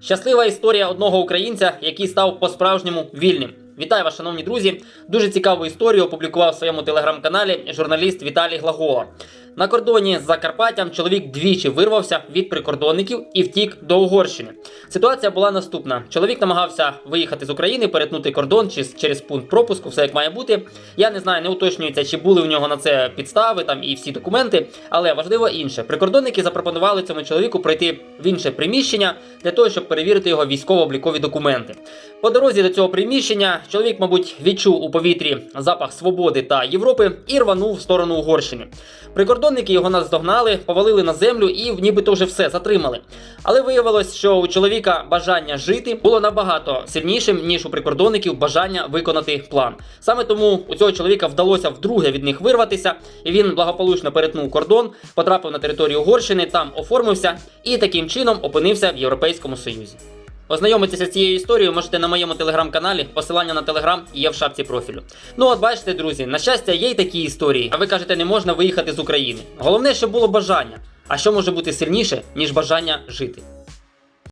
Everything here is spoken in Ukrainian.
Щаслива історія одного українця, який став по-справжньому вільним. Вітаю вас, шановні друзі. Дуже цікаву історію опублікував в своєму телеграм-каналі журналіст Віталій Глагола. На кордоні з Закарпаттям чоловік двічі вирвався від прикордонників і втік до Угорщини. Ситуація була наступна: чоловік намагався виїхати з України, перетнути кордон чи через пункт пропуску, все як має бути. Я не знаю, не уточнюється, чи були в нього на це підстави там і всі документи. Але важливо інше: прикордонники запропонували цьому чоловіку пройти в інше приміщення для того, щоб перевірити його військово-облікові документи. По дорозі до цього приміщення чоловік, мабуть, відчув у повітрі запах свободи та Європи і рванув в сторону Угорщини. Прикордонники його наздогнали, повалили на землю і нібито вже все затримали. Але виявилось, що у чоловіка бажання жити було набагато сильнішим, ніж у прикордонників бажання виконати план. Саме тому у цього чоловіка вдалося вдруге від них вирватися, і він благополучно перетнув кордон, потрапив на територію Угорщини, там оформився і таким чином опинився в Європейському Союзі. Ознайомитися з цією історією можете на моєму телеграм-каналі. Посилання на телеграм є в шапці профілю. Ну от бачите, друзі, на щастя, є й такі історії. А ви кажете, не можна виїхати з України. Головне, щоб було бажання. А що може бути сильніше, ніж бажання жити?